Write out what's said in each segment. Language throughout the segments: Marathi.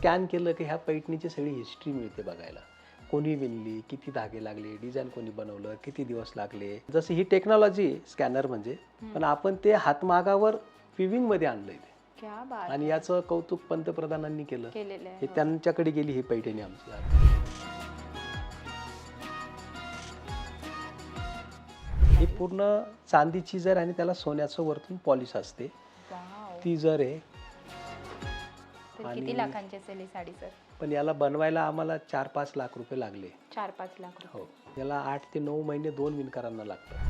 स्कॅन केलं की ह्या पैठणीची सगळी हिस्ट्री मिळते बघायला. कोणी विणली किती धागे लागले डिझाईन कोणी बनवलं किती दिवस लागले. जसं ही टेक्नॉलॉजी स्कॅनर म्हणजे पण आपण ते हातमागावर विविंगमध्ये आणलंय ते. आणि याचं कौतुक पंतप्रधानांनी केलं. हे हो. त्यांच्याकडे गेली ही पैठणी आमची. ही पूर्ण चांदीची जर आणि त्याला सोन्याचं वरतून पॉलिश असते. ती जर आहे आणि- किती लाखांची असेल ही साडी सर? पण याला बनवायला आम्हाला चार पाच लाख रुपये लागले. चार पाच लाख रुपये. हो. याला आठ ते नऊ महिने दोन विणकरांना लागतं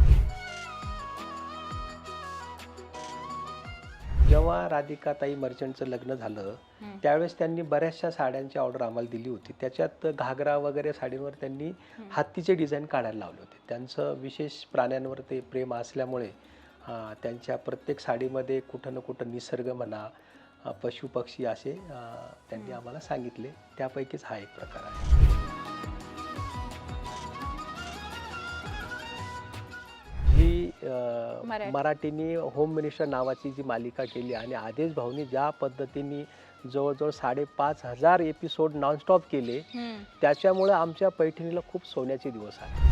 जेव्हा राधिकाताई मर्चंटचं लग्न झालं. त्यावेळेस त्यांनी बऱ्याचशा साड्यांची ऑर्डर आम्हाला दिली होती. त्याच्यात घागरा वगैरे साडींवर त्यांनी हत्तीचे डिझाईन काढायला लावले होते. त्यांचं विशेष प्राण्यांवर ते प्रेम असल्यामुळे त्यांच्या प्रत्येक साडीमध्ये कुठं ना कुठं निसर्ग म्हणा अं, पशु पक्षी असे त्यांनी आम्हाला सांगितले त्यापैकीच हा एक प्रकार आहे ही. मराठीनी होम मिनिस्टर नावाची जी मालिका केली आणि आदेश भाऊनी ज्या पद्धतीने जवळजवळ साडेपाच हजार एपिसोड नॉनस्टॉप केले. त्याच्यामुळे आमच्या पैठणीला खूप सोन्याचे दिवस आहे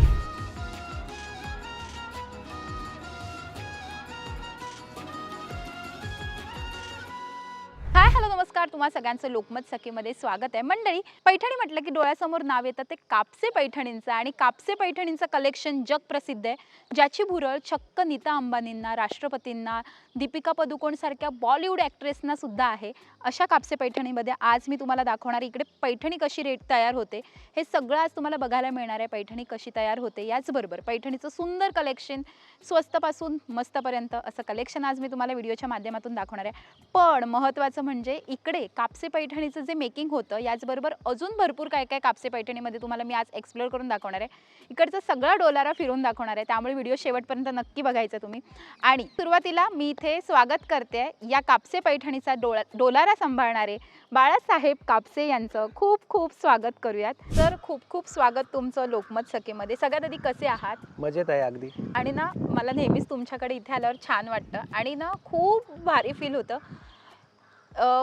तुम्हा सगळ्यांचं लोकमत सखीमध्ये स्वागत आहे. मंडळी पैठणी म्हटलं की डोळ्यासमोर नाव येतं ते कापसे पैठणींचं आणि कापसे पैठणींचं कलेक्शन जग प्रसिद्ध आहे. ज्याची भुरळ छक्क नीता अंबानींना राष्ट्रपतींना दीपिका पदुकोण सारख्या बॉलिवूड ॲक्ट्रेसना सुद्धा आहे. अशा कापसे पैठणीमध्ये आज मी तुम्हाला दाखवणार इकडे पैठणी कशी रेट तयार होते. हे सगळं आज तुम्हाला बघायला मिळणार आहे पैठणी कशी तयार होते याचबरोबर पैठणीचं सुंदर कलेक्शन स्वस्तपासून मस्तपर्यंत असं कलेक्शन आज मी तुम्हाला व्हिडिओच्या माध्यमातून दाखवणार आहे. पण महत्त्वाचं म्हणजे इकडे कापसे पैठणीचं जे मेकिंग होतं याचबरोबर अजून भरपूर काय काय कापसे पैठणीमध्ये तुम्हाला मी आज एक्सप्लोअर करून दाखवणार आहे. इकडचा सगळा डोलारा फिरून दाखवणार आहे. त्यामुळे व्हिडिओ शेवटपर्यंत नक्की बघायचा तुम्ही. आणि सुरुवातीला मी इथे स्वागत करते या कापसे पैठणीचा डोळा डोलारा सांभाळणारे बाळासाहेब कापसे यांचं. खूप खूप स्वागत करूयात. तर खूप खूप स्वागत तुमचं लोकमत सखेमध्ये. सगळ्यात आधी कसे आहात? मजेत आहे अगदी. आणि ना मला नेहमीच तुमच्याकडे इथे आल्यावर छान वाटतं. आणि ना खूप भारी फील होतं.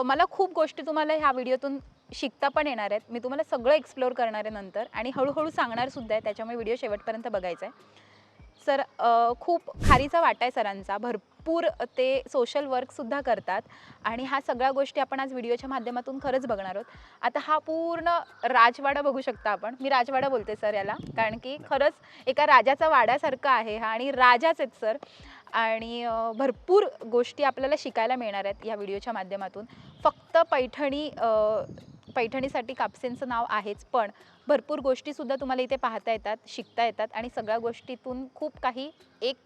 मला खूप गोष्टी तुम्हाला ह्या व्हिडिओतून शिकता पण येणार आहेत. मी तुम्हाला सगळं एक्सप्लोअर करणार आहे नंतर आणि हळूहळू सांगणार सुद्धा आहे. त्याच्यामुळे व्हिडिओ शेवटपर्यंत बघायचा आहे सर खूप खारीचा वाटा आहे सरांचा. भरपूर ते सोशल वर्कसुद्धा करतात आणि ह्या सगळ्या गोष्टी आपण आज व्हिडिओच्या माध्यमातून खरंच बघणार आहोत. आता हा पूर्ण राजवाडा बघू शकता आपण. मी राजवाडा बोलते सर याला. कारण की खरंच एका राजाचा वाड्यासारखा आहे हा आणि राजाच आहेत सर. आणि भरपूर गोष्टी आपल्याला शिकायला मिळणार आहेत या व्हिडिओच्या माध्यमातून. फक्त पैठणी पैठणीसाठी कापसेंचं नाव आहेच पण भरपूर गोष्टीसुद्धा तुम्हाला इथे पाहता येतात शिकता येतात आणि सगळ्या गोष्टीतून खूप काही एक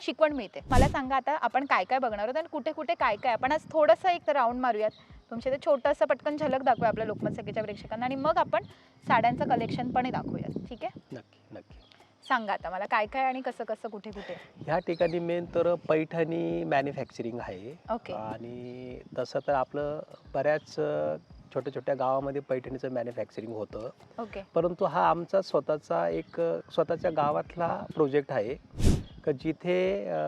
शिकवण मिळते. मला सांगा आता आपण काय काय बघणार आहोत आणि कुठे कुठे काय काय आपण आज थोडंसं एक राऊंड मारूयात. तुमच्या इथे छोटंसं पटकन झलक दाखवूया आपल्या लोकमत सखीच्या प्रेक्षकांना आणि मग आपण साड्यांचं कलेक्शन पण दाखवूयात. ठीक आहे? नक्की नक्की. सांगा आता मला काय काय आणि कसं कसं कुठे कुठे? ह्या ठिकाणी मेन तर पैठणी मॅन्युफॅक्चरिंग आहे. ओके. आणि तसं तर आपलं बऱ्याच छोट्या छोट्या गावामध्ये पैठणीचं मॅन्युफॅक्चरिंग होतं. ओके. परंतु हा आमचा स्वतःचा एक अ, स्वतःच्या गावातला प्रोजेक्ट आहे. का जिथे अ,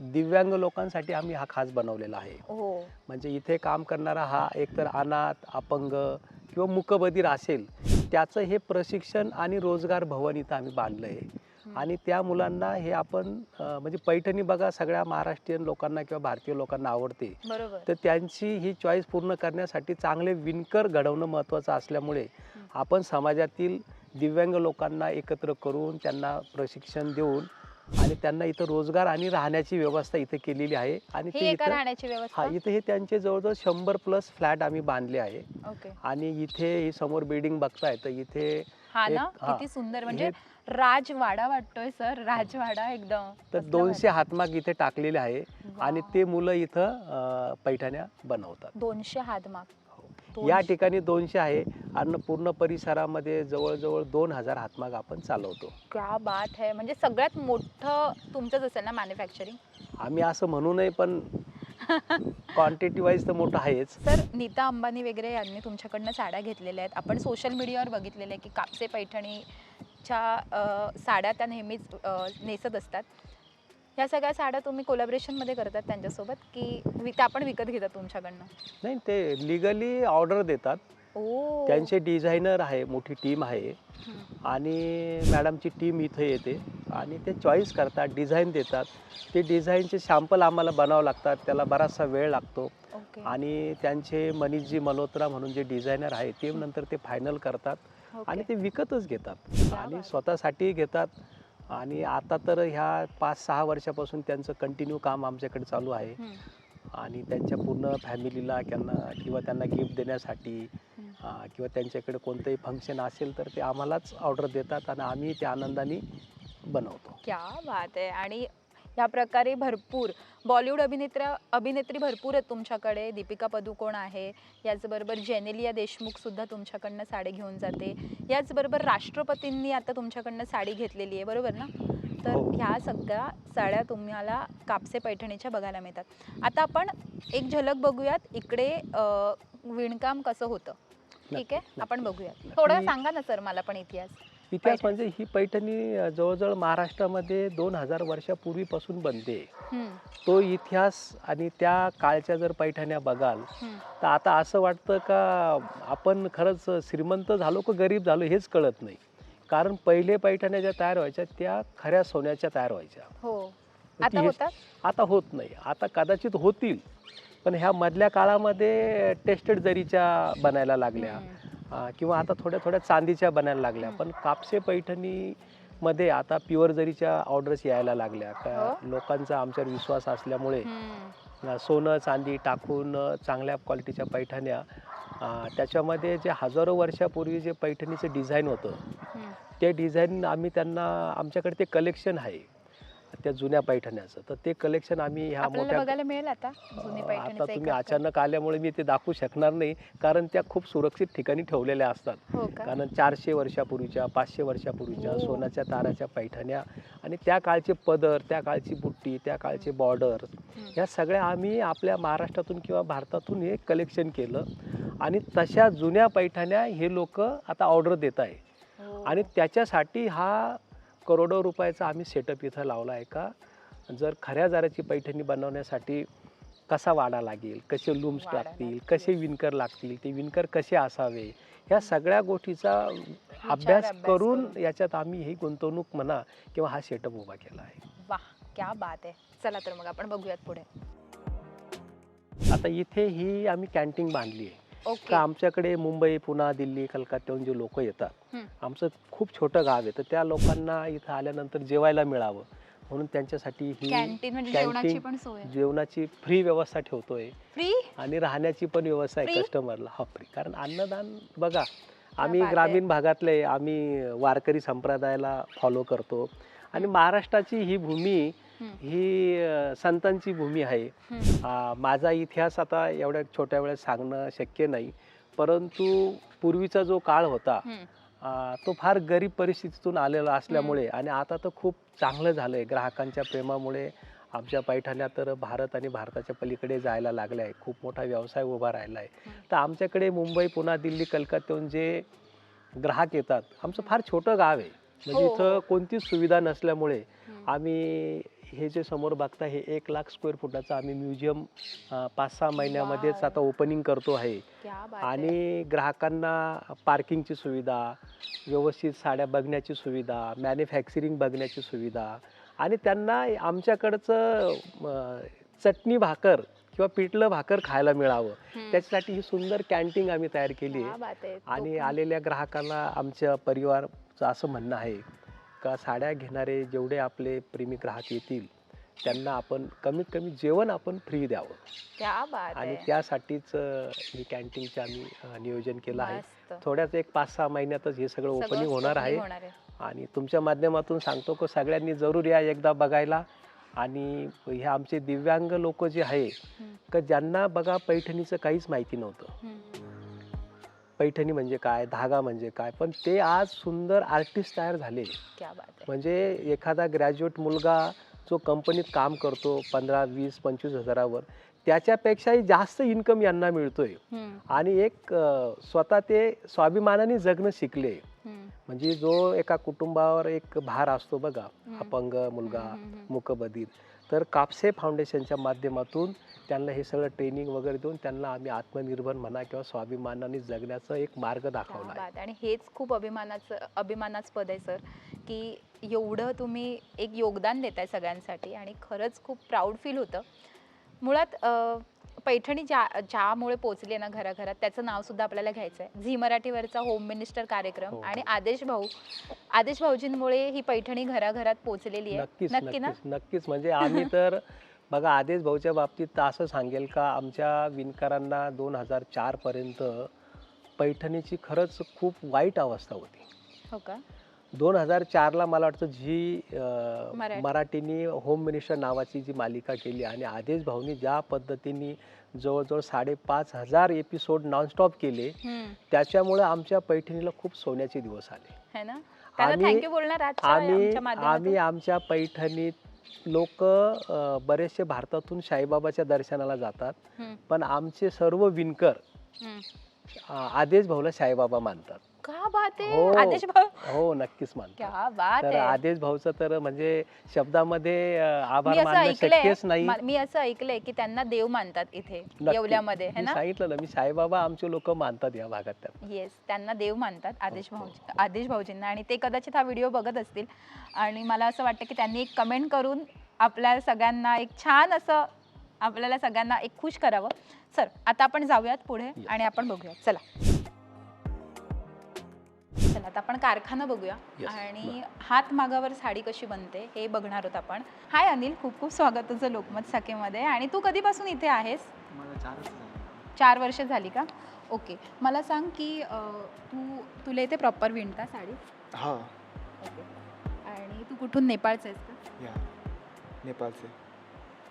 दिव्यांग लोकांसाठी आम्ही हा खास बनवलेला आहे. हो. म्हणजे इथे काम करणारा हा एकतर अनाथ अपंग किंवा मुकबधीर असेल त्याचं हे प्रशिक्षण आणि रोजगार भवन इथं आम्ही बांधलं आहे. आणि त्या मुलांना हे आपण म्हणजे पैठणी बघा सगळ्या महाराष्ट्रीयन लोकांना किंवा भारतीय लोकांना आवडते. तर त्यांची ही चॉईस पूर्ण करण्यासाठी चांगले विणकर घडवणं महत्त्वाचं असल्यामुळे आपण समाजातील दिव्यांग लोकांना एकत्र करून त्यांना प्रशिक्षण देऊन आणि त्यांना इथं रोजगार आणि राहण्याची व्यवस्था इथे केलेली आहे. आणि हे ते एका इथं राहण्याची हा व्यवस्था इथे हे त्यांचे जवळजवळ शंभर प्लस फ्लॅट आम्ही बांधले आहे. ओके. आणि इथे ही समोर बिल्डिंग बघताय तर इथे हा एक- ना? हा. किती सुंदर. म्हणजे राजवाडा वाटतोय सर. राजवाडा एकदम. तर कसला दोनशे हातमाग इथे टाकलेले आहे. भारी. आणि वाव. ते मुलं इथं अं, पैठण्या बनवतात. दोनशे हातमाग. या. ठिकाणी दोनशे आहे. आणि पूर्ण परिसरामध्ये जवळजवळ दोन हजार हातमाग आपण चालवतो. क्या बात आहे म्हणजे सगळ्यात मोठं तुमचंच असेल ना मॅन्युफॅक्चरिंग आम्ही असं म्हणू नये पण क्वांटिटी वाईज तर मोठं आहेच. सर नीता अंबानी वगैरे यांनी तुमच्याकडनं साड्या घेतलेल्या आहेत. आपण सोशल मीडियावर बघितलेलं आहे की कापसे पैठणीच्या अं, साड्या त्या नेहमीच अं, नेसत असतात. या सगळ्या साड्या तुम्ही कोलॅबरेशनमध्ये करतात त्यांच्यासोबत की वि- त्या पण विकत घेतात तुमच्याकडनं? नाही ते लिगली ऑर्डर देतात. ओ. त्यांचे डिझायनर आहे मोठी टीम आहे. हम्म. आणि मॅडमची टीम इथे येते. आणि ते चॉईस करतात डिझाईन देतात. ते डिझाईनचे सॅम्पल आम्हाला बनावं लागतात त्याला बराचसा वेळ लागतो. ओके. आणि त्यांचे मनीषजी मल्होत्रा म्हणून जे डिझायनर आहे ते नंतर ते फायनल करतात. ओके. आणि ते विकतच घेतात. आणि बात. स्वतःसाठी घेतात. आणि आता तर ह्या पाच सहा वर्षापासून त्यांचं कंटिन्यू काम आमच्याकडे चालू आहे. आणि त्यांच्या पूर्ण फॅमिलीला त्यांना किंवा त्यांना गिफ्ट देण्यासाठी किंवा त्यांच्याकडे कोणतंही फंक्शन असेल तर ते आम्हालाच ऑर्डर देतात आणि आम्ही त्या आनंदाने बनवतो. क्या बात आहे. आणि या प्रकारे भरपूर बॉलिवूड अभिनेत्रा अभिनेत्री भरपूर आहेत तुमच्याकडे. दीपिका पदुकोण आहे. याचबरोबर जेनेलिया देशमुख सुद्धा तुमच्याकडनं साडी घेऊन जाते. याचबरोबर राष्ट्रपतींनी आता तुमच्याकडनं साडी घेतलेली आहे. बरोबर ना? तर हो. ह्या सगळ्या साड्या तुम्हाला कापसे पैठणीच्या बघायला मिळतात. आता आपण एक झलक बघूयात. इकडे विणकाम कसं होतं? ठीक आहे? आपण. बघूयात. थोडं. सांगा ना सर मला पण इतिहास. इतिहास. म्हणजे ही पैठणी जवळजवळ महाराष्ट्रामध्ये दोन हजार वर्षापूर्वीपासून बनते. तो इतिहास आणि त्या काळच्या जर पैठण्या बघाल. तर आता असं वाटतं का आपण खरंच श्रीमंत झालो का गरीब झालो हेच कळत नाही. कारण पहिले पैठण्या ज्या तयार व्हायच्या त्या खऱ्या सोन्याच्या तयार व्हायच्या. हो. आता आता होत नाही. आता कदाचित होतील पण ह्या मधल्या काळामध्ये टेस्टेड जरीच्या बनायला लागल्या. किंवा आता थोड्या थोड्या चांदीच्या बनायला लागल्या. पण कापसे पैठणी मध्ये आता प्युअर जरीच्या ऑर्डर्स यायला लागल्या का हो? लोकांचा आमच्यावर विश्वास असल्यामुळे सोनं चांदी टाकून चांगल्या क्वालिटीच्या पैठण्या त्याच्यामध्ये जे हजारो वर्षापूर्वी जे पैठणीचं डिझाईन होतं. ते डिझाईन आम्ही त्यांना आमच्याकडे ते कलेक्शन आहे त्या जुन्या पैठण्याचं तर ते कलेक्शन आम्ही ह्या आपल्याला मोठ्या बघायला मिळेल आता जुने अं, पैठणीचा आता एक तुम्ही. अचानक आल्यामुळे मी ते दाखवू शकणार नाही कारण त्या खूप सुरक्षित ठिकाणी ठेवलेल्या असतात हो का कारण चारशे वर्षापूर्वीच्या पाचशे वर्षापूर्वीच्या हो. सोन्याच्या ताराच्या पैठण्या आणि त्या काळचे पदर त्या काळची बुट्टी त्या काळचे बॉर्डर हम्म. ह्या सगळ्या आम्ही आपल्या महाराष्ट्रातून किंवा भारतातून हे कलेक्शन केलं आणि तशा जुन्या पैठण्या हे लोक आता ऑर्डर देत आहे हो. आणि त्याच्यासाठी हा करोडो रुपयाचा आम्ही सेटअप इथं लावला आहे का? जर खऱ्या जाराची पैठणी बनवण्यासाठी कसा वाडा लागेल? कसे लूम्स लागतील. कसे विणकर लागतील? ते विणकर कसे असावे? ह्या सगळ्या गोष्टीचा अभ्यास करून. याच्यात आम्ही ही गुंतवणूक म्हणा किंवा हा सेटअप उभा केला आहे. वा क्या बात आहे. चला तर मग आपण बघूयात पुढे. आता इथे ही आम्ही कॅन्टीन बांधली आहे. का आमच्याकडे मुंबई पुणा दिल्ली कलकत्त्याहून जे लोक येतात. आमचं खूप छोटं गाव आहे तर त्या लोकांना इथं आल्यानंतर जेवायला मिळावं. म्हणून त्यांच्यासाठी ही कॅन्टीन म्हणजे जेवणाची फ्री व्यवस्था ठेवतोय. फ्री आणि राहण्याची पण व्यवस्था आहे? कस्टमरला हा फ्री कारण अन्नदान बघा आम्ही. ग्रामीण भागातले आम्ही वारकरी संप्रदायाला फॉलो करतो. आणि महाराष्ट्राची ही भूमी ही संतांची भूमी आहे. माझा इतिहास आता एवढ्या छोट्या वेळेत सांगणं शक्य नाही. परंतु पूर्वीचा जो काळ होता तो फार गरीब परिस्थितीतून आलेला असल्यामुळे आणि आता तर खूप चांगलं झालं आहे ग्राहकांच्या प्रेमामुळे आमच्या पैठण्या तर भारत आणि भारताच्या पलीकडे जायला लागल्या. आहे खूप मोठा व्यवसाय उभा राहिला आहे. तर आमच्याकडे मुंबई पुणा दिल्ली कलकत्त्याहून जे ग्राहक येतात आमचं फार छोटं गाव आहे. म्हणजे हो, इथं. कोणतीच सुविधा नसल्यामुळे आम्ही हे जे समोर बघता हे एक लाख स्क्वेअर फुटाचं आम्ही म्युझियम पाच सहा महिन्यामध्येच. आता ओपनिंग करतो आहे. आणि ग्राहकांना पार्किंगची सुविधा व्यवस्थित साड्या बघण्याची सुविधा मॅन्युफॅक्चरिंग बघण्याची सुविधा आणि त्यांना आमच्याकडचं चटणी भाकर किंवा पिठलं भाकर खायला मिळावं. त्याच्यासाठी ही सुंदर कॅन्टीन आम्ही तयार केली आहे. आणि आलेल्या ग्राहकांना आमच्या परिवारचं असं म्हणणं आहे का साड्या घेणारे जेवढे आपले प्रेमी ग्राहक येतील त्यांना आपण कमीत कमी जेवण आपण फ्री द्यावं क्या बात आणि आहे त्यासाठीच अ, ही कॅन्टीनचं आम्ही अ, नियोजन केलं आहे मस्त. थोड्याच एक पाच सहा महिन्यातच हे सगळं सगळं ओपनिंग होणार opening आहे होणार आहे. आणि तुमच्या माध्यमातून सांगतो की सगळ्यांनी जरूर या एकदा बघायला आणि हे आमचे दिव्यांग लोक जे आहे हम्म. का ज्यांना बघा पैठणीचं काहीच माहिती नव्हतं हम्म. पैठणी म्हणजे काय धागा म्हणजे काय पण ते आज सुंदर आर्टिस्ट तयार झाले म्हणजे एखादा ग्रॅज्युएट मुलगा जो कंपनीत काम करतो पंधरा वीस पंचवीस हजारावर त्याच्यापेक्षाही जास्त इन्कम यांना मिळतोय. आणि एक स्वतः ते स्वाभिमानाने जगणं शिकले. म्हणजे जो एका कुटुंबावर एक भार असतो बघा. अपंग मुलगा. मुकबधीर तर कापसे फाउंडेशनच्या माध्यमातून त्यांना हे सगळं ट्रेनिंग वगैरे देऊन त्यांना आम्ही आत्मनिर्भर म्हणा किंवा स्वाभिमानाने जगण्याचा एक मार्ग दाखवला. आणि हेच खूप अभिमानाचं अभिमानास्पद आहे सर की एवढं तुम्ही एक योगदान देताय सगळ्यांसाठी आणि खरंच खूप प्राऊड फील होतं. मुळात पैठणी ज्या ज्यामुळे पोचली ना घराघरात त्याचं नाव सुद्धा आपल्याला घ्यायचं आहे. झी मराठीवरचा होम मिनिस्टर कार्यक्रम हो. आणि आदेश भाऊ. आदेश भाऊजींमुळे ही पैठणी घराघरात पोचलेली आहे. नक्कीच नक्की ना? नक्कीच नक्कीच. म्हणजे आम्ही तर बघा आदेश भाऊच्या बाबतीत तर असं सांगेल का आमच्या विणकरांना दोन हजार चार पर्यंत पैठणीची खरंच खूप वाईट अवस्था होती. हो का? दोन हजार चारला मला वाटतं जी. मराठीनी होम मिनिस्टर नावाची जी मालिका केली आणि आदेश भाऊनी ज्या पद्धतीने जवळजवळ साडेपाच हजार एपिसोड नॉनस्टॉप केले. त्याच्यामुळे आमच्या पैठणीला खूप सोन्याचे दिवस आले. आम्ही- आम्ही आमच्या पैठणीत लोक बरेचसे भारतातून साईबाबाच्या दर्शनाला जातात. पण आमचे सर्व विणकर आदेश भाऊला साईबाबा मानतात. का बात आहे हो. आदेश भाऊ. हो नक्कीच मानतात क्या बात तर आहे आदेश भाऊचं तर म्हणजे शब्दामध्ये अं, मी आभार असं मानणं ऐकलंय. शक्यच नाही. मा- मी असं ऐकलंय की त्यांना देव मानतात इथे नक्की. येवल्यामध्ये है मी ना? सांगितलं ना मी साईबाबा आमचे लोक मानतात या भागात त्या येस त्यांना देव मानतात आदेश हो, भाऊ आदेश भाऊजींना. आणि ते कदाचित हा व्हिडिओ बघत असतील. आणि मला असं वाटतं की त्यांनी एक कमेंट करून आपल्या सगळ्यांना एक छान असं आपल्याला सगळ्यांना एक खुश करावं. सर आता आपण जाऊयात पुढे Yes. आणि आपण बघूयात. चला. आता आपण कारखाना बघूया. आणि हात मागावर साडी कशी बनते हे बघणार आहोत आपण. हाय अनिल खूप खूप स्वागत तुझं लोकमत सखेमध्ये आणि तू कधीपासून इथे आहेस. चार वर्ष झाली. का? ओके. मला सांग की तू तुला इथे प्रॉपर विणता साडी? हा. ओके. आणि तू कुठून नेपाळचं आहेस का? से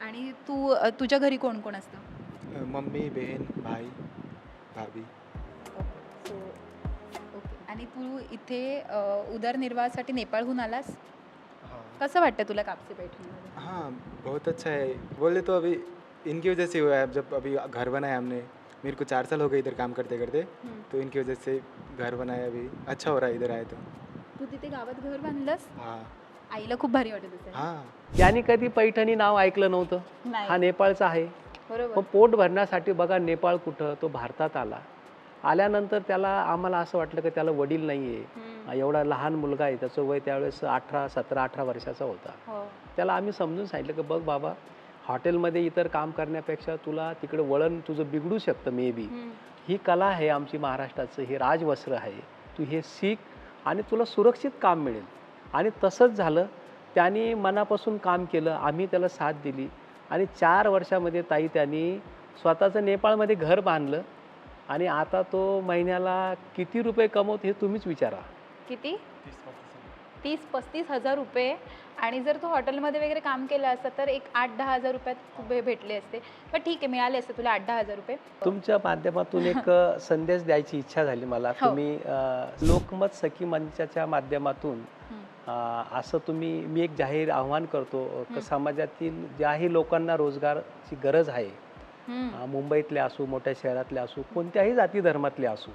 आणि तू तुझ्या घरी कोण कोण असतं? मम्मी बहन भाई भाभी. सो आणि तू इथे उदरनिर्वाहासाठी नेपाळहून आलास? हाँ. कसं वाटतं तुला कापसे पैठणीमध्ये हाँ बहुत अच्छा है बोले तो अभी इनकी वजह से हुआ है जब अभी घर बनाया हमने. मेरे को चार साल हो गए इधर काम करते करते. तो इनकी वजह से घर बनाया अभी. अच्छा हो रहा है इधर आए तो. तू तिथे गावात घर बांधलंस? हाँ. आईला खूप भारी वाटत असेल. हाँ. यांनी कधी पैठणी नाव ऐकलं नव्हतं? हा नेपाळचा आहे. बरोबर. पोट भरण्यासाठी बघा नेपाळ कुठं तो भारतात आला. आल्यानंतर त्याला आम्हाला असं वाटलं की त्याला वडील नाही आहे. एवढा लहान मुलगा आहे त्याचं वय त्यावेळेस अठरा सतरा अठरा वर्षाचा होता. हो. त्याला आम्ही समजून सांगितलं की बघ बाबा हॉटेलमध्ये इतर काम करण्यापेक्षा तुला तिकडे वळण तुझं बिघडू शकतं मे बी. ही कला आहे आमची महाराष्ट्राचं हे राजवस्त्र आहे. तू हे शिक आणि तुला सुरक्षित काम मिळेल. आणि तसंच झालं त्याने मनापासून काम केलं आम्ही त्याला साथ दिली. आणि चार वर्षामध्ये ताई त्यांनी स्वतःचं नेपाळमध्ये घर बांधलं. आणि आता तो महिन्याला किती रुपये कमवत हे तुम्हीच विचारा. किती? तीस पस्तीस हजार. रुपये. आणि जर तू हॉटेलमध्ये वगैरे काम केलं असतं तर एक आठ दहा हजार रुपयात भेटले असते. पण ठीक आहे मिळाले असते तुला आठ दहा हजार रुपये. तुमच्या माध्यमातून एक संदेश द्यायची इच्छा झाली मला. हो. तुम्ही लोकमत सखी मंचाच्या माध्यमातून असं तुम्ही मी एक जाहीर आव्हान करतो समाजातील ज्याही लोकांना रोजगारची गरज आहे मुंबईतले असू मोठ्या शहरातले असू कोणत्याही जाती धर्मातले असू.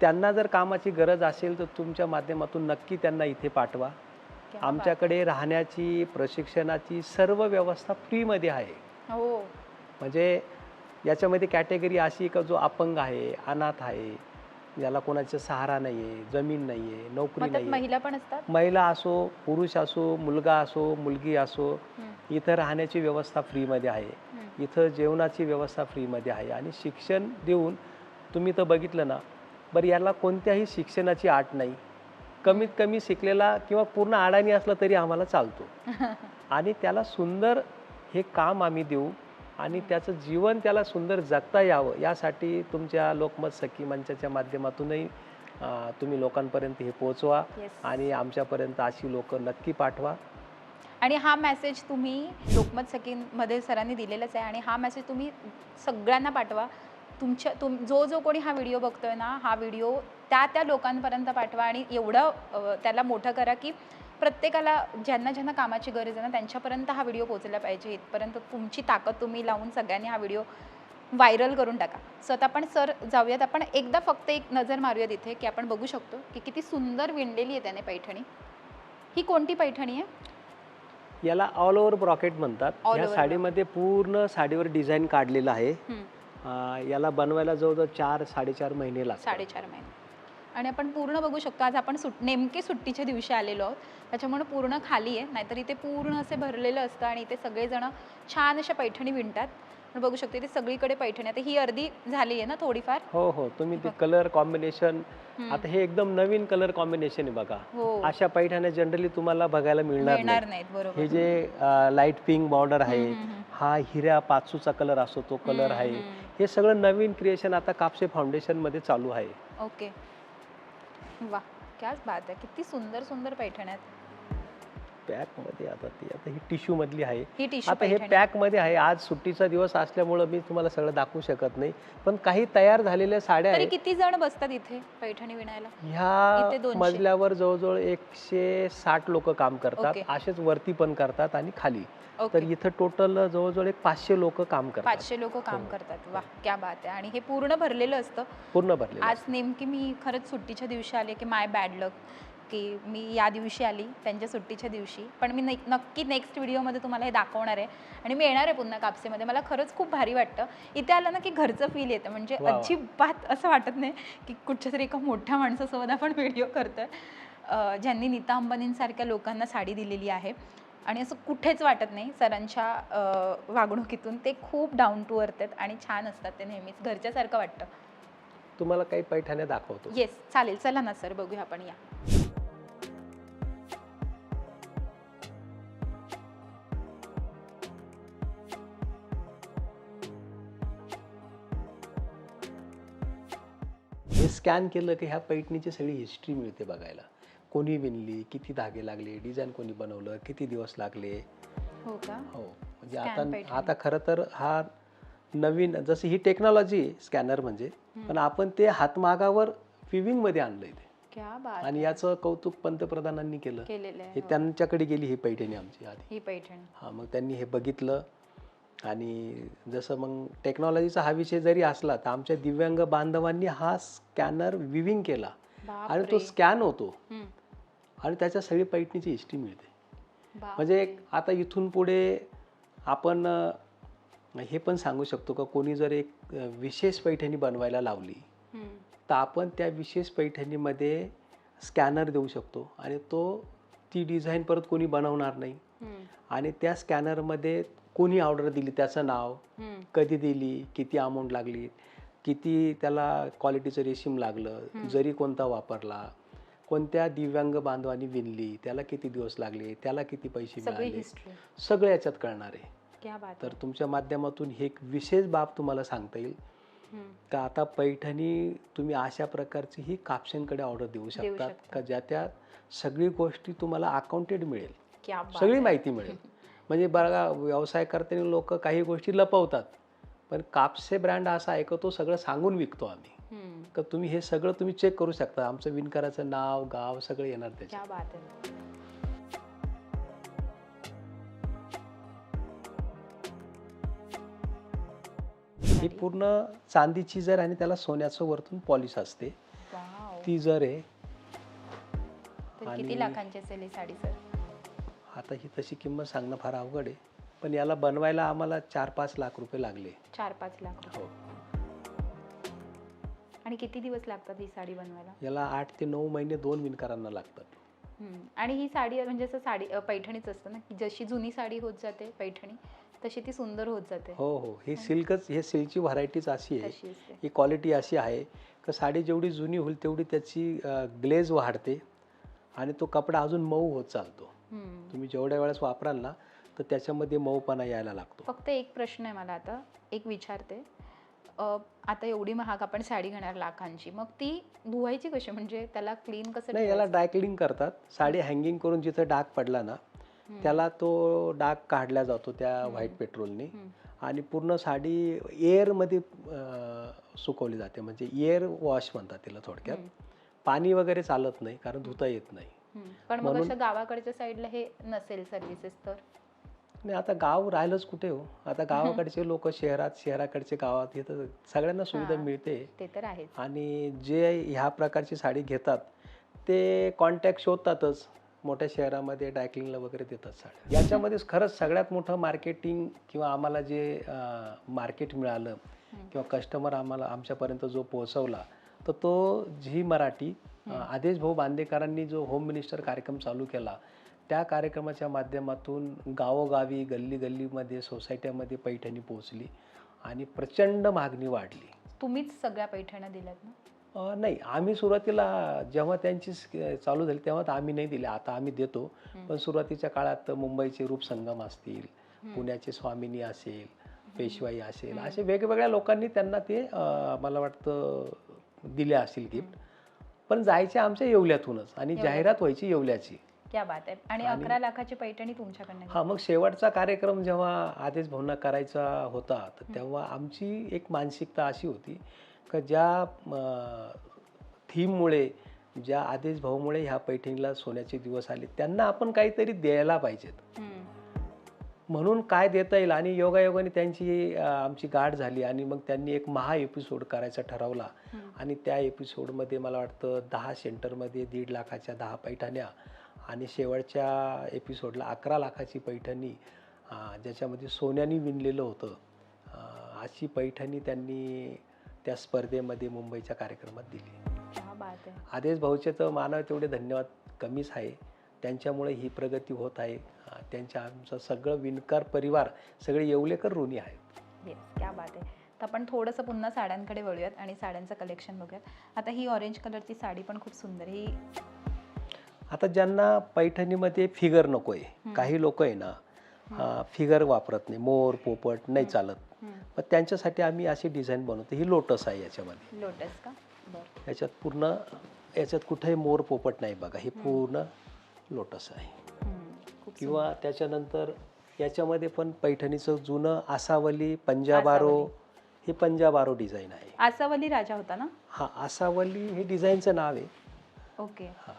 त्यांना जर कामाची गरज असेल तर तुमच्या माध्यमातून नक्की त्यांना इथे पाठवा. आमच्याकडे राहण्याची प्रशिक्षणाची सर्व व्यवस्था फ्रीमध्ये आहे हो म्हणजे याच्यामध्ये कॅटेगरी अशी का जो अपंग आहे अनाथ आहे ज्याला कोणाचा सहारा नाही आहे जमीन नाही आहे नोकरी नाही महिला पण असतात महिला असो पुरुष असो मुलगा असो मुलगी असो. इथं राहण्याची व्यवस्था फ्रीमध्ये आहे. इथं जेवणाची व्यवस्था फ्रीमध्ये आहे. आणि शिक्षण देऊन तुम्ही तर बघितलं ना बरं याला कोणत्याही शिक्षणाची आट नाही. कमीत कमी शिकलेला किंवा पूर्ण अडाणी असला तरी आम्हाला चालतो. आणि त्याला सुंदर हे काम आम्ही देऊ आणि त्याचं जीवन त्याला सुंदर जगता यावं यासाठी तुमच्या लोकमत सखी मंचाच्या माध्यमातूनही तुम्ही लोकांपर्यंत हे पोचवा Yes. आणि आमच्यापर्यंत अशी लोक नक्की पाठवा. आणि हा मेसेज तुम्ही लोकमत सखीमध्ये सरांनी दिलेलाच आहे आणि हा मेसेज तुम्ही सगळ्यांना पाठवा. तुमच्या तुम जो जो कोणी हा व्हिडिओ बघतोय ना हा व्हिडिओ त्या त्या लोकांपर्यंत पाठवा आणि एवढं त्याला मोठं करा की प्रत्येकाला ज्यांना ज्यांना कामाची गरज आहे ना त्यांच्यापर्यंत हा व्हिडिओ पोचला पाहिजे. इथपर्यंत तुमची ताकद तुम्ही लावून सगळ्यांनी हा व्हिडिओ व्हायरल करून टाका. सो आता आपण सर जाऊयात. आपण एकदा फक्त एक नजर मारूयात इथे की आपण बघू शकतो की किती सुंदर विणलेली आहे त्याने पैठणी. ही कोणती पैठणी आहे? याला ऑल ओव्हर ब्रॉकेट म्हणतात. All या over. साडीमध्ये पूर्ण साडीवर डिझाईन काढलेलं आहे. हम्म, अं, याला बनवायला जवळजवळ चार साडेचार महिने लागतात. साडेचार महिने. आणि आपण पूर्ण बघू शकतो. आज आपण सुट नेमके सुट्टीच्या दिवशी आलेलो आहोत. त्याच्यामुळे पूर्ण खाली आहे. नाहीतर इथे पूर्ण असे भरलेलं असतं आणि इथे सगळेजण छान अशा पैठणी विणतात. बघू शकतो इथे सगळीकडे पैठणी आता ही अर्धी झाली आहे ना थोडीफार? हो हो. तुम्ही ते कलर कॉम्बिनेशन. आता हे एकदम नवीन कलर कॉम्बिनेशन आहे बघा. हो. अशा पैठण्या जनरली तुम्हाला बघायला मिळणार मिळणार नाही नाहीत बरोबर. हे जे लाइट पिंक बॉर्डर आहे. हा हिऱ्या पाचूचा कलर असतो तो कलर आहे. हे सगळं नवीन क्रिएशन आता कापसे फाउंडेशनमध्ये चालू आहे. ओके. वा बात आहे. किती सुंदर सुंदर पैठण्या आहेत पॅकमध्ये आता ती आता ही टिश्यू मधली आहे. ही आता हे पॅकमध्ये आहे. आज सुट्टीचा दिवस असल्यामुळं मी तुम्हाला सगळं दाखवू शकत नाही. पण काही तयार झालेल्या साड्या आहेत. किती जण बसतात इथे पैठणी विणायला? ह्या 200. मजल्यावर जवळजवळ एकशे साठ लोक काम करतात. असेच वरती पण करतात आणि खाली. तर इथं टोटल जवळजवळ एक पाचशे लोक काम करतात. पाचशे लोक काम हो. करतात. वा क्या बात आहे. आणि हे पूर्ण भरलेलं असतं? पूर्ण भरले आज नेमकी मी खरंच सुट्टीच्या दिवशी आले की माय बॅड लक की मी या दिवशी आली त्यांच्या सुट्टीच्या दिवशी. पण मी नक- नक्की नेक्स्ट व्हिडिओमध्ये तुम्हाला हे दाखवणार आहे. आणि मी येणार आहे पुन्हा कापसेमध्ये. मला खरंच खूप भारी वाटतं. इथे आलं ना की घरचं फील येतं. म्हणजे. अजिबात असं वाटत नाही की कुठच्या तरी एका मोठ्या माणसासोबत आपण व्हिडिओ करतोय. अं, ज्यांनी नीता अंबानींसारख्या लोकांना साडी दिलेली आहे. आणि असं कुठेच वाटत नाही सरांच्या वागणुकीतून. ते खूप डाऊन टू अर्थ आहेत आणि छान असतात ते नेहमीच. घरच्यासारखं वाटतं. तुम्हाला काही पैठण्या दाखवतो. येस चालेल. चला ना सर. बघूया आपण या. स्कॅन केलं की ह्या पैठणीची सगळी हिस्ट्री मिळते बघायला. कोणी विणली किती धागे लागले डिझाईन कोणी बनवलं किती दिवस लागले? हो का? हो म्हणजे आता. आता खरं तर हा नवीन जसं ही टेक्नॉलॉजी स्कॅनर म्हणजे पण आपण ते हातमागावर फिविंगमध्ये आणलंय ते. क्या बात आणि याचं कौतुक पंतप्रधानांनी केलं. हे हो. त्यांच्याकडे गेली ही पैठणी आमची आधी. ही पैठणी. हा मग त्यांनी हे बघितलं. आणि जसं मग टेक्नॉलॉजीचा हा विषय जरी असला तर आमच्या दिव्यांग बांधवांनी हा स्कॅनर विविंग केला आणि तो. स्कॅन होतो. आणि त्याच्या सगळी पैठणीची हिस्ट्री मिळते. म्हणजे आता इथून पुढे आपण हे पण सांगू शकतो का कोणी जर एक विशेष पैठणी बनवायला लावली. तर आपण त्या विशेष पैठणीमध्ये स्कॅनर देऊ शकतो आणि तो ती डिझाईन परत कोणी बनवणार नाही. आणि त्या स्कॅनरमध्ये कोणी ऑर्डर दिली त्याचं नाव. कधी दिली किती अमाऊंट लागली किती त्याला क्वालिटीचं रेशीम लागलं जरी कोणता वापरला कोणत्या दिव्यांग बांधवांनी विणली त्याला किती दिवस लागले त्याला किती पैसे मिळाले हिस्ट्री सगळं याच्यात कळणार आहे तर तुमच्या माध्यमातून हे एक विशेष बाब तुम्हाला सांगता येईल. का आता पैठणी तुम्ही अशा प्रकारची ही कापशांकडे ऑर्डर देऊ शकतात शकता. का ज्या त्यात सगळी गोष्टी तुम्हाला अकाउंटेड मिळेल सगळी. माहिती मिळेल म्हणजे बघा व्यवसाय करताना लोक काही गोष्टी लपवतात. पण कापसे ब्रँड असा आहे का तो सगळं सांगून विकतो आम्ही. का तुम्ही हे सगळं तुम्ही चेक करू शकता. आमचं विणकराचं नाव गाव सगळं येणार त्याच्यात. आहे. ही पूर्ण चांदीची जर आणि त्याला सोन्याचं वरतून पॉलिश असते. ती जर आहे. तर किती लाखांची असेल ही साडी सर आता ही तशी किंमत सांगणं फार अवघड आहे. पण याला बनवायला आम्हाला चार पाच लाख रुपये लागले. चार पाच लाख. हो. आणि किती दिवस लागतात ही साडी बनवायला? याला आठ ते नऊ महिने दोन विणकरांना लागतात. आणि ही साडी म्हणजे असं साडी पैठणीच असतं ना? की जशी जुनी साडी होत जाते पैठणी तशी ती सुंदर होत जाते. हो हो. ही सिल्कच हे सिल्कची व्हरायटीच अशी आहे. ही क्वालिटी अशी आहे का साडी जेवढी जुनी होईल तेवढी त्याची ग्लेज वाढते आणि तो कपडा अजून मऊ होत चालतो. तुम्ही जेवढ्या वेळेस वापराल ना तर त्याच्यामध्ये मऊपणा यायला लागतो फक्त एक प्रश्न आहे मला आता एक विचारते आता एवढी महाग आपण साडी घेणार लाखांची मग ती धुवायची कशी म्हणजे त्याला क्लीन कसं नाही याला? ड्राय क्लिनिंग करतात साडी हँगिंग करून जिथं डाग पडला ना. त्याला तो डाग काढला जातो त्या व्हाईट पेट्रोलने. आणि पूर्ण साडी एअरमध्ये सुकवली जाते म्हणजे एअर वॉश म्हणतात तिला थोडक्यात. पाणी वगैरे चालत नाही कारण धुता येत नाही. पण मग अशा गावाकडच्या साईडला हे नसेल सर्व्हिसेस तर? नाही आता गाव राहिलंच कुठे हो? आता गावाकडचे लोक शहरात शहराकडचे गावात येतात सगळ्यांना सुविधा. मिळते. ते तर आहेच. आणि जे ह्या प्रकारची साडी घेतात ते कॉन्टॅक्ट शोधतातच. मोठ्या शहरामध्ये डायक्लिंगला वगैरे देतात साड्या. याच्यामध्ये खरंच सगळ्यात मोठं मार्केटिंग किंवा आम्हाला जे मार्केट मिळालं किंवा कस्टमर आम्हाला आमच्यापर्यंत जो पोहोचवला तर तो झी मराठी आदेश भाऊ बांदेकरांनी जो होम मिनिस्टर कार्यक्रम चालू केला त्या कार्यक्रमाच्या माध्यमातून गावोगावी गल्ली गल्लीमध्ये सोसायट्यामध्ये पैठणी पोहोचली आणि प्रचंड मागणी वाढली. तुम्हीच सगळ्या पैठण्या दिल्यात ना? नाही आम्ही सुरुवातीला जेव्हा त्यांची चालू झाली तेव्हा आम्ही नाही दिले आता आम्ही देतो. पण सुरुवातीच्या काळात मुंबईचे रूपसंगम असतील पुण्याचे स्वामिनी असेल पेशवाई असेल असे वेगवेगळ्या लोकांनी त्यांना ते मला वाटतं दिले असतील गिफ्ट. पण जायचे आमच्या येवल्यातूनच आणि. जाहिरात व्हायची येवल्याची. क्या बात आहे. आणि अकरा लाखाची पैठणी तुमच्याकडनं हा मग शेवटचा कार्यक्रम जेव्हा आदेश भाऊंना करायचा होता तर तेव्हा आमची एक मानसिकता अशी होती का ज्या थीममुळे ज्या आदेश भाऊमुळे ह्या पैठणीला सोन्याचे दिवस आले त्यांना आपण काहीतरी द्यायला पाहिजेत. म्हणून काय देता येईल? आणि योगायोगाने त्यांची आमची गाठ झाली आणि मग त्यांनी एक महा एपिसोड करायचा ठरवला. आणि त्या एपिसोडमध्ये मला वाटतं दहा सेंटरमध्ये दीड लाखाच्या दहा पैठण्या आणि शेवटच्या एपिसोडला अकरा लाखाची पैठणी ज्याच्यामध्ये सोन्याने विणलेलं होतं. अशी पैठणी त्यांनी त्या स्पर्धेमध्ये मुंबईच्या कार्यक्रमात दिली. आदेश भाऊचे तर मानव तेवढे धन्यवाद कमीच आहे. त्यांच्यामुळे ही प्रगती होत आहे. त्यांच्या आमचं सगळं विणकर परिवार सगळे येवलेकर ऋणी आहेत. येस क्या बात आहे. तर आपण थोडंसं पुन्हा साड्यांकडे वळूयात आणि साड्यांचं कलेक्शन बघूयात. आता ही ऑरेंज कलरची साडी पण खूप सुंदर. ही आता ज्यांना पैठणीमध्ये फिगर नको आहे काही लोक आहे ना फिगर वापरत नाही मोर पोपट नाही चालत. मग त्यांच्यासाठी आम्ही अशी डिझाईन बनवतो ही लोटस आहे याच्यामध्ये. लोटस का? याच्यात पूर्ण याच्यात कुठेही मोर पोपट नाही बघा ही पूर्ण लोटस आहे. किंवा त्याच्यानंतर याच्यामध्ये पण पैठणीचं जुनं आसावली पंजाबारो हे पंजाबारो डिझाईन आहे. आसावली राजा होता ना? हा आसावली हे डिझाईनचं नाव आहे. ओके. हा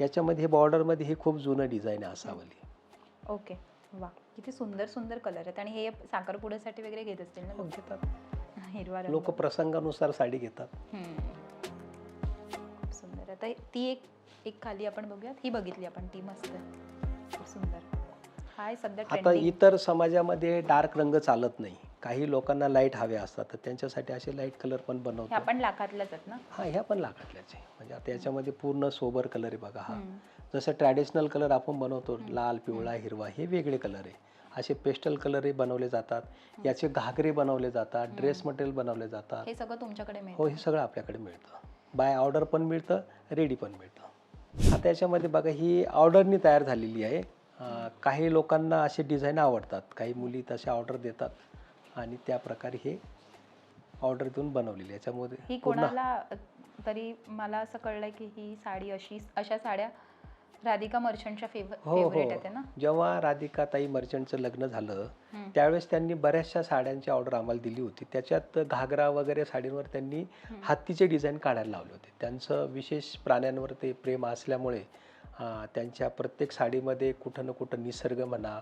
याच्यामध्ये बॉर्डरमध्ये हे खूप जुनं डिझाईन आहे आसावली. ओके. वा किती सुंदर सुंदर कलर आहेत. आणि हे साखरपुड्यासाठी वगैरे घेत असतील ना हो? घेतात. हिरवा लोक प्रसंगानुसार साडी घेतात. खूप सुंदर. आता ती एक एक खाली आपण बघूयात. ही बघितली आपण ती मस्त. आहे खूप सुंदर हाय सध्या आता इतर समाजामध्ये डार्क रंग चालत नाही. काही लोकांना लाइट हवे असतात तर त्यांच्यासाठी असे लाइट कलर पण ह्या बनवतो पण लाखातल्याच आहेत ना? हा ह्या पण लाकडाच्याच आहे म्हणजे आता याच्यामध्ये पूर्ण सोबर कलर आहे बघा हा. हम्म. जसं ट्रॅडिशनल कलर आपण बनवतो लाल पिवळा हिरवा हे वेगळे कलर आहे. असे पेस्टल कलरही बनवले जातात. याचे घागरे बनवले जातात ड्रेस मटेरियल बनवले जातात. हे सगळं तुमच्याकडे हो मिळतं. हे सगळं आपल्याकडे मिळतं. बाय ऑर्डर पण मिळतं रेडी पण मिळतं. आता याच्यामध्ये बघा ही ऑर्डरनी तयार झालेली आहे काही लोकांना असे डिझाईन आवडतात काही मुली तसे ऑर्डर देतात आणि त्या प्रकारे हे ऑर्डर देऊन बनवलेली. याच्यामध्ये ही कोणाला तरी मला असं कळलंय की ही साडी अशी अशा साड्या राधिका मर्चंटच्या हो फेवरेट हो. ना? जेव्हा राधिका ताई मर्चंटचं लग्न झालं हम्म. त्यावेळेस त्यांनी बऱ्याचशा साड्यांची ऑर्डर आम्हाला दिली होती. त्याच्यात घागरा वगैरे साडींवर त्यांनी हत्तीचे डिझाईन काढायला लावले होते. त्यांचं विशेष प्राण्यांवर ते प्रेम असल्यामुळे अं, त्यांच्या प्रत्येक साडीमध्ये कुठं ना कुठं निसर्ग म्हणा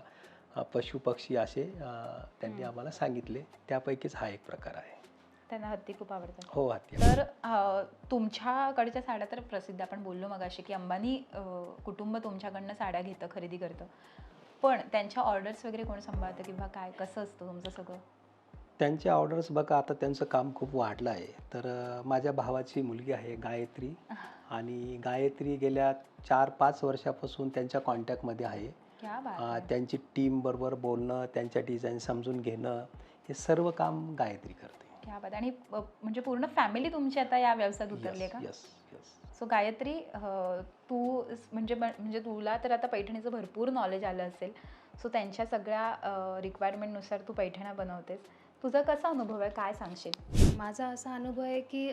अं, पशु पक्षी असे अं, त्यांनी आम्हाला सांगितले. त्यापैकीच हा एक प्रकार आहे. त्यांना हत्ती खूप आवडतात. हो हत्ती तर अ, तुमच्याकडच्या साड्या तर प्रसिद्ध आपण बोललो मगाशी की अंबानी अ, कुटुंब तुमच्याकडनं साड्या घेतं खरेदी करतं. पण त्यांच्या ऑर्डर्स वगैरे कोण सांभाळतं किंवा काय? कसं असतं तुमचं सगळं? त्यांचे ऑर्डर्स बघा आता त्यांचं काम खूप वाढलं आहे. तर अं, माझ्या भावाची मुलगी आहे गायत्री. आणि गायत्री गेल्या चार पाच वर्षापासून त्यांच्या कॉन्टॅक्टमध्ये आहे. क्या बात अं, आहे. त्यांची टीम बरोबर बोलणं त्यांच्या डिझाईन समजून घेणं हे सर्व काम गायत्री करते. क्या बात आणि म्हणजे पूर्ण फॅमिली तुमची आता या व्यवसायात उतरली आहे का? यस यस सो गायत्री तू म्हणजे म्हणजे तुला तर आता पैठणीचं भरपूर नॉलेज आलं असेल. सो त्यांच्या सगळ्या रिक्वायरमेंटनुसार तू पैठण्या बनवतेस. तुझा कसा अनुभव आहे? काय सांगशील? माझा असा अनुभव आहे की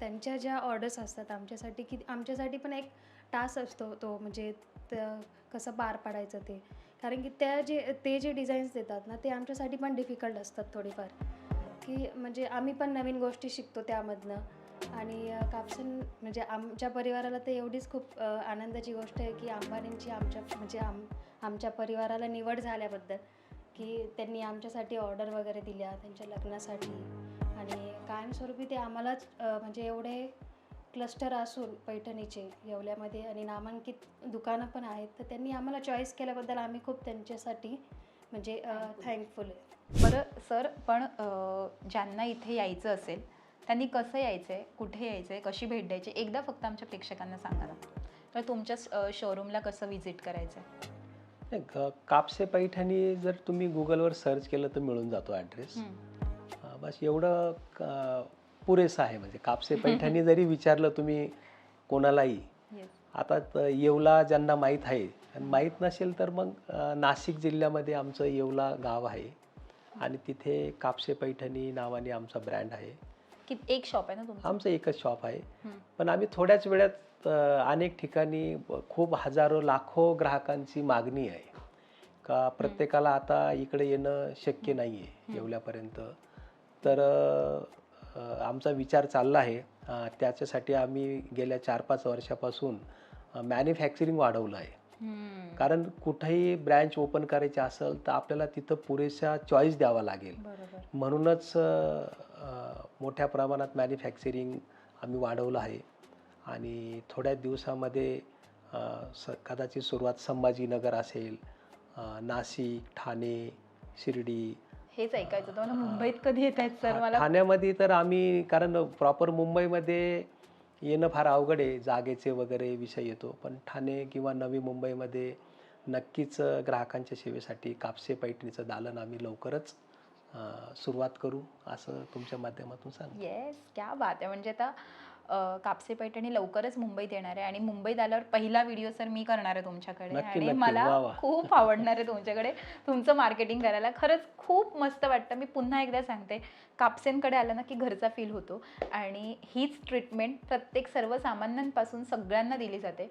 त्यांच्या ज्या ऑर्डर्स असतात आमच्यासाठी की आमच्यासाठी पण एक टास्क असतो तो म्हणजे कसं पार पाडायचं ते. कारण की त्या जे ते जे डिझाईन्स देतात ना ते आमच्यासाठी पण डिफिकल्ट असतात थोडीफार. की म्हणजे आम्ही पण नवीन गोष्टी शिकतो त्यामधनं. आणि कापसन म्हणजे आमच्या परिवाराला ते एवढीच खूप आनंदाची गोष्ट आहे की अंबानींची आमच्या म्हणजे आम आमच्या परिवाराला निवड झाल्याबद्दल की त्यांनी आमच्यासाठी ऑर्डर वगैरे दिल्या त्यांच्या लग्नासाठी. आणि कायमस्वरूपी ते आम्हालाच म्हणजे एवढे क्लस्टर असून पैठणीचे येवल्यामध्ये आणि नामांकित दुकानं पण आहेत तर त्यांनी आम्हाला चॉईस केल्याबद्दल आम्ही खूप त्यांच्यासाठी म्हणजे थँकफुल आहे. बरं सर पण ज्यांना इथे यायचं असेल त्यांनी कसं यायचं आहे कुठे यायचं आहे कशी भेट द्यायची एकदा फक्त आमच्या प्रेक्षकांना सांगा ना. तर तुमच्या शोरूमला कसं व्हिजिट करायचं आहे नाही, कापसे पैठणी जर तुम्ही गुगलवर सर्च केलं तर मिळून जातो ॲड्रेस बस एवढं पुरेसं आहे म्हणजे. कापसे पैठणी जरी विचारलं तुम्ही कोणालाही आता येवला ज्यांना माहीत आहे आणि माहीत नसेल तर मग नाशिक जिल्ह्यामध्ये आमचं येवला गाव आहे. आणि तिथे कापसे पैठणी नावाने आमचा ब्रँड आहे. की एक शॉप आहे ना तुमचं? आमचं एकच शॉप आहे. पण आम्ही थोड्याच वेळात अनेक ठिकाणी खूप हजारो लाखो ग्राहकांची मागणी आहे. का प्रत्येकाला आता इकडे येणं शक्य नाही आहे येवल्यापर्यंत तर आमचा विचार चालला आहे. त्याच्यासाठी आम्ही गेल्या चार पाच वर्षापासून मॅन्युफॅक्चरिंग वाढवलं आहे. कारण कुठेही ब्रँच ओपन करायची असेल तर आपल्याला तिथं पुरेसा चॉईस द्यावा लागेल. म्हणूनच मोठ्या प्रमाणात मॅन्युफॅक्चरिंग आम्ही वाढवलं आहे. आणि थोड्या दिवसामध्ये स कदाचित सुरुवात संभाजीनगर असेल नाशिक ठाणे शिर्डी. हेच ऐकायचं मुंबईत कधी येत आहेत सर मला ठाण्यामध्ये तर आम्ही कारण प्रॉपर मुंबईमध्ये येणं फार अवघड आहे जागेचे वगैरे विषय येतो. पण ठाणे किंवा नवी मुंबईमध्ये नक्कीच ग्राहकांच्या सेवेसाठी कापसे पैठणीचं दालन आम्ही लवकरच सुरुवात करू असं तुमच्या माध्यमातून सांग येस क्या बात आहे. म्हणजे आता कापसे पैठणी लवकरच मुंबईत येणार आहे आणि मुंबईत आल्यावर पहिला व्हिडिओ सर मी करणार आहे तुमच्याकडे आणि. मला. खूप आवडणार आहे तुमच्याकडे तुमचं मार्केटिंग करायला. खरंच खूप मस्त वाटतं. मी पुन्हा एकदा सांगते कापसेंकडे आलं ना की घरचा फील होतो आणि हीच ट्रीटमेंट प्रत्येक सर्वसामान्यांपासून सगळ्यांना दिली जाते.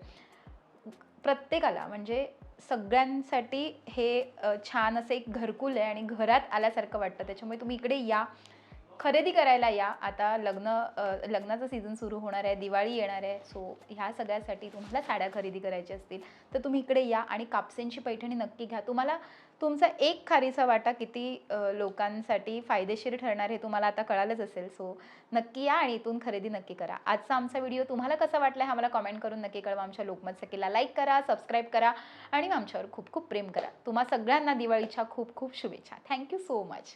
प्रत्येकाला म्हणजे सगळ्यांसाठी हे छान असं एक घरकुल आहे आणि घरात आल्यासारखं वाटतं. त्याच्यामुळे तुम्ही इकडे या. खरेदी करायला या. आता लग्न लग्नाचं सीझन सुरू होणार आहे दिवाळी येणार आहे. सो ह्या सगळ्यासाठी तुम्हाला साड्या खरेदी करायच्या असतील. तर तुम्ही इकडे या आणि कापसेंची पैठणी नक्की घ्या. तुम्हाला तुमचा एक खारीचा वाटा किती लोकांसाठी फायदेशीर ठरणार हे तुम्हाला आता कळालंच असेल. सो नक्की या आणि इथून खरेदी नक्की करा. आजचा आमचा व्हिडिओ तुम्हाला कसा वाटला हा आम्हाला कॉमेंट करून नक्की कळवा. आमच्या लोकमत सखीला लाईक करा सबस्क्राईब करा आणि आमच्यावर खूप खूप प्रेम करा. तुम्हा सगळ्यांना दिवाळीच्या खूप खूप शुभेच्छा. Thank you so much